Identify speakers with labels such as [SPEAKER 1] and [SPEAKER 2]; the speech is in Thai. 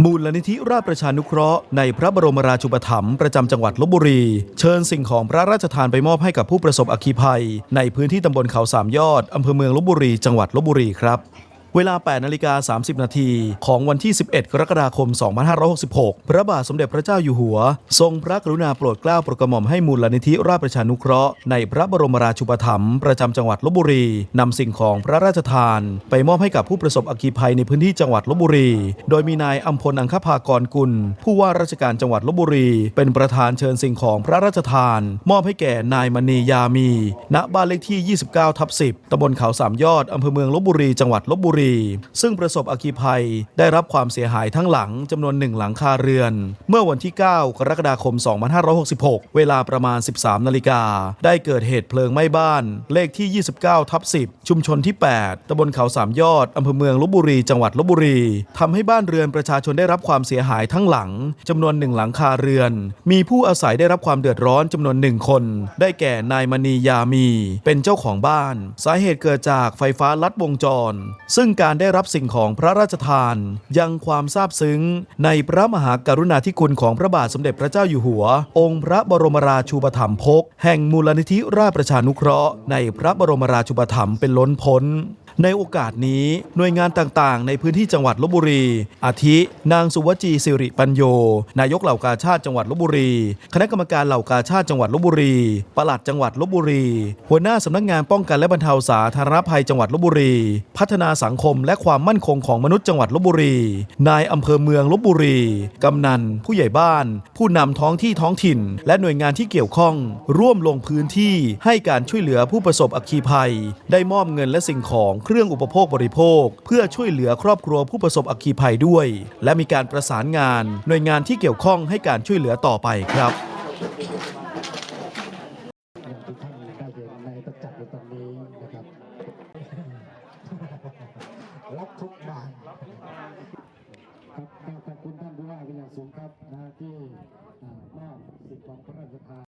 [SPEAKER 1] มูลนิธิราชประชานุเคราะห์ในพระบรมราชูปถัมภ์ประจำจังหวัดลบบุรี เชิญสิ่งของพระราชทานไปมอบให้กับผู้ประสบอัคคีภัย ในพื้นที่ตำบลเขาสามยอดอำเภอเมืองลบบุรี จังหวัดลบบุรีครับ เวลา 8 นาฬิกา 30 นาทีของวันที่ 11 กรกฎาคม 2566 พระบาทสมเด็จพระเจ้าอยู่หัว ทรงพระกรุณาโปรดเกล้าโปรดกระหม่อมให้มูลนิธิราชประชานุเคราะห์ในพระบรมราชูปถัมภ์ประจำจังหวัดลบบุรีนำสิ่งของพระราชทาน ไปมอบให้กับผู้ประสบอัคคีภัยในพื้นที่จังหวัดลบบุรี โดยมีนายอัมพลอังคภากรกุล ผู้ว่าราชการจังหวัดลบบุรี เป็นประธานเชิญสิ่งของพระราชทาน มอบให้แก่นายมณียามี ณบ้านเลขที่ 29ทับ10ตำบลเขาสามยอดอำเภอเมืองลบบุรีจังหวัดลบบุรีซึ่งประสบอคคีภัยได้รับความเสียหายทั้งหลังจำนวนหนึ่งหลังคาเรือน เมื่อวันที่ 9 กรกฎาคม 2566 เวลาประมาณ 13 นาฬิกา ได้เกิดเหตุเพลิงไหม้บ้าน เลขที่ 29 ทับ 10 ชุมชนที่ 8 ตำบลเขาสามยอด อำเภอเมืองลบบุรี จังหวัดลบบุรี ทำให้บ้านเรือนประชาชนได้รับความเสียหายทั้งหลังจำนวนหนึ่งหลังคาเรือน มีผู้อาศัยได้รับความเดือดร้อนจำนวนหนึ่งคน ได้แก่นายมณียามี เป็นเจ้าของบ้าน สาเหตุเกิดจากไฟฟ้าลัดวงจร ซึ่งการได้รับสิ่งของพระราชทาน ยังความซาบซึ้ง ในพระมหากรุณาธิคุณของพระบาทสมเด็จพระเจ้าอยู่หัว องค์พระบรมราชูปถัมภกแห่งมูลนิธิราชประชานุเคราะห์ในพระบรมราชูปถัมภ์เป็นล้นพ้น ในโอกาสนี้หน่วยงานต่างๆ ในพื้นที่จังหวัดลบบุรี อาทิ นางสุวจีสิริปัญโย นายกเหล่ากาชาติจังหวัดลบบุรี คณะกรรมการเหล่ากาชาติจังหวัดลบบุรี ปลัดจังหวัดลบบุรี หัวหน้าสำนักงานป้องกันและบรรเทาสาธารณภัยจังหวัดลบบุรี พัฒนาสังคมและความมั่นคงของมนุษย์จังหวัดลบบุรี นายอำเภอเมืองลบบุรี กำนัน ผู้ใหญ่บ้าน ผู้นำท้องที่ท้องถิ่น และหน่วยงานที่เกี่ยวข้อง ร่วมลงพื้นที่ให้การช่วยเหลือผู้ประสบอัคคีภัย ได้มอบเงินและสิ่งของเครื่องอุปโภคบริโภค เพื่อช่วยเหลือครอบครัวผู้ประสบอัคคีภัยด้วย และมีการประสานงานหน่วยงานที่เกี่ยวข้องให้การช่วยเหลือต่อไปครับ
[SPEAKER 2] อย่างที่ท่านได้เห็นในประจักษ์ในตอนนี้นะครับทุกบานครับขอบคุณท่านผู้ว่าเป็นอย่างสูงครับนะที่มอบสิ่งของพระราชทาน